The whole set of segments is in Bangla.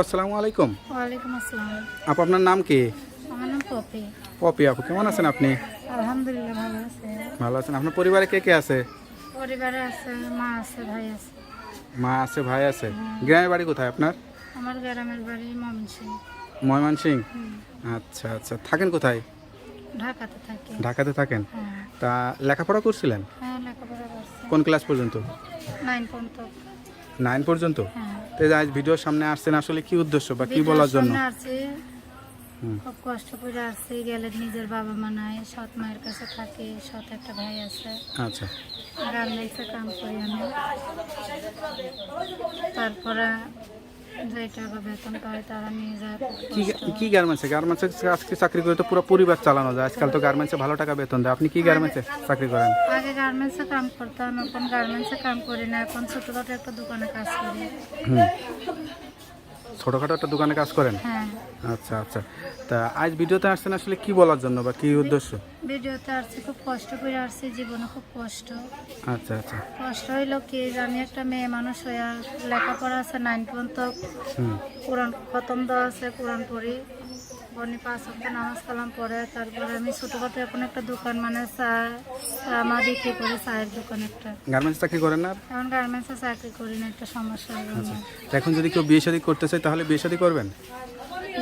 আসসালামু আলাইকুম। ওয়ালাইকুম আসসালাম। আপু আপনার নাম কি? আমার নাম পপি। পপি আপু কেমন আছেন আপনি? আলহামদুলিল্লাহ ভালো আছে। ভালো আছেন। আপনার পরিবারে কে কে আছে? পরিবারে আছে মা আছে ভাই আছে। মা আছে ভাই আছে। গ্রামের বাড়ি কোথায় আপনার? আমার গ্রামের বাড়ি ময়মনসিং। ময়মনসিং? আচ্ছা আচ্ছা। থাকেন কোথায়? ঢাকাতে থাকি। ঢাকাতে থাকেন? হ্যাঁ। তা লেখাপড়া করছিলেন? হ্যাঁ লেখাপড়া করছি। কোন ক্লাস পর্যন্ত? নাইন পর্যন্ত। নাইন পর্যন্ত? হ্যাঁ। তো আজ ভিডিওর সামনে আসছেন আসলে কি উদ্দেশ্য বা কি বলার জন্য। খুব কষ্ট করে আসছি গেলে নিজের বাবা মা নাই সৎ মায়ের কাছে থাকে সৎ একটা ভাই আছে। আচ্ছা। গার্মেন্টসে কাম করি আমি। তারপরে কি গার্মেন্টসে গার্মেন্টসে আজকে চাকরি করে তো পুরো পরিবার চালানো যায়। আজকাল তো গার্মেন্টসে ভালো টাকা বেতন দেয়। আপনি কি গার্মেন্টসে চাকরি করেন? আগে গার্মেন্টসে কাম করতাম এখন গার্মেন্টসে কাম করি না। এখন ছোটখাটো একটা দোকানে কাজ করি। হুম। ছোটোখাটো একটা দোকানে কাজ করেন? হ্যাঁ। আচ্ছা আচ্ছা। তা আজ ভিডিওতে আসছেন আসলে কি বলার জন্য বা কি উদ্দেশ্য? ভিডিওতে আসছি খুব কষ্ট করে আসছি জীবনে খুব কষ্ট। আচ্ছা আচ্ছা। কষ্ট হইল কি আমি একটা মেয়ে মানুষ হইয়া লেখাপড়া আছে নাইন পর্যন্ত হুম। কোরআন খতম দেওয়া আছে কোরআন পড়ি। বনি পাঁচ সপ্তাহ নামাজ কালাম পড়ে তারপরে আমি ছোটোখাটো এখন একটা দোকান মানে চা চা মা বিক্রি করি চায়ের দোকান একটা। গার্মেন্টস চাকরি করেন না এখন গার্মেন্টসে চাকরি করি না একটা সমস্যা এখন যদি কেউ বিয়ে শাদী করতে চায় তাহলে বিয়ে শাদী করবেন?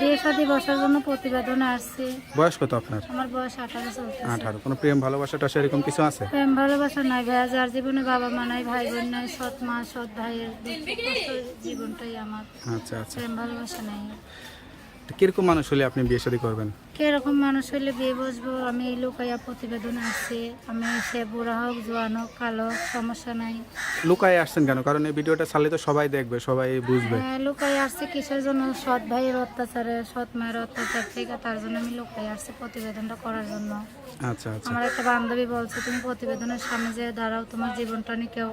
বিয়ে শাদী বসার জন্য প্রতিবেদন আসছে। বয়স কত আপনার? আমার বয়স আঠারো চলতেছে। আঠারো। কোনো প্রেম ভালোবাসাটা সেরকম কিছু আছে? প্রেম ভালোবাসা নাই ভাইয়া যার জীবনে বাবা মা নাই ভাই বোন নাই সৎ মা সৎ ভাইয়ের জীবনটাই আমার। আচ্ছা আচ্ছা। প্রেম ভালোবাসা নাই। তো কীরকম মানুষ হলে আপনি বিয়ে শাদী করবেন? কীরকম মানুষ হলে বিয়ে বসবো? আমি এই লুকাইয়া প্রতিবেদনে আসছি আমি সে বুড়া হোক জোয়ান হোক কালো হোক, সমস্যা নাই। লুকায় আসছেন কেন? কারণ এই ভিডিওটা ছাড়লে তো সবাই দেখবে সবাই বুঝবে। হ্যাঁ, লুকাই আসছি কিসের জন্য? সৎ ভাইয়ের অত্যাচারে সৎ মায়ের অত্যাচার থেকে তার জন্য আমি লুকাই আসছি প্রতিবেদনটা করার জন্য। আচ্ছা আচ্ছা। আমার একটা বান্ধবী বলছে তুমি প্রতিবেদনের সামনে যে দাঁড়াও তোমার জীবনটা নিয়ে কেউ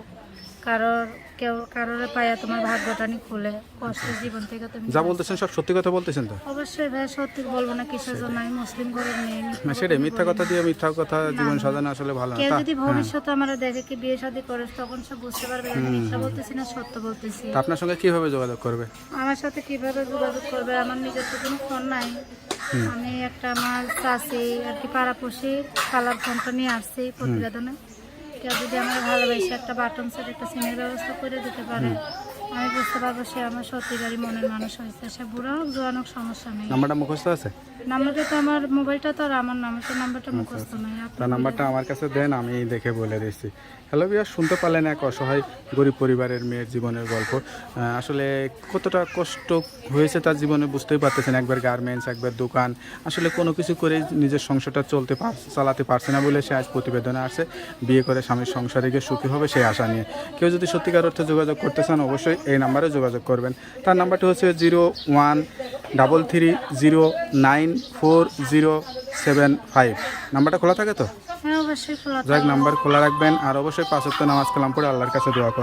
কারোর কেউ কারোর পায়া তোমার ভাগ্যটা নিয়ে খুলে কষ্টের জীবন থেকে তুমি যা বলতেছেন সব সত্যি কথা বলতেছেন তো? অবশ্যই ভাই সত্যি বলব না কিসের জন্য আমি মুসলিম মেয়ে আমি না সেটাই মিথ্যা কথা দিয়ে মিথ্যা কথা জীবন সাজানো আসলে ভালো না কেউ তা যদি ভবিষ্যতে আমরা দেখে কি বিয়ে শাদী করে তখন সে বুঝতে পারবে আমি মিথ্যা বলতেছি না সত্য বলতেছি। তা আপনার সঙ্গে কীভাবে যোগাযোগ করবে? আমার সাথে কীভাবে যোগাযোগ করবে? আমার নিজের তো কোনো ফোন নাই। আমি একটা আমার চাষি আর কি পাড়াপড়শি কালার ফোনটা নিয়ে আসছি প্রতিবেদনে। কেউ যদি আমার ভালোবাসে একটা বাটন সেট একটা সিমের ব্যবস্থা করে দিতে পারে। আমি বুঝতে পারব সে আমার সত্যিকারই মনের মানুষ হয়েছে। সে বুড়ো হোক জোয়ান হোক সমস্যা নেই। নাম্বারটা মুখস্থ আছে? নাম্বারটা তো আমার মোবাইলটা তো আর আমার নাম তো নাম্বারটা মুখস্থ নাই আপনি তার নাম্বারটা আমার কাছে দেন আমি দেখে বলে দিচ্ছি। হ্যালো বিয়া শুনতে পারলেন এক অসহায় গরিব পরিবারের মেয়ের জীবনের গল্প। আসলে কতটা কষ্ট হয়েছে তার জীবনে বুঝতেই পারতেছেন একবার গার্মেন্টস একবার দোকান। আসলে কোনো কিছু করে নিজের সংসারটা চলতে পার চালাতে পারছে না বলে সে আজ প্রতিবেদনে আসছে। বিয়ে করে স্বামীর সংসারে গিয়ে সুখী হবে সেই আশা নিয়ে। কেউ যদি সত্যিকার অর্থে যোগাযোগ করতে চান অবশ্যই এই নাম্বারে যোগাযোগ করবেন। তার নাম্বারটি হচ্ছে zero one double three zero nine four zero seven five. নাম্বারটা খোলা থাকে তো? যাই অবশ্যই যাক নাম্বার খোলা রাখবেন। আর অবশ্যই পাঁচ ওয়াক্ত নামাজ কালাম পড়ে আল্লাহর কাছে দোয়া করবেন।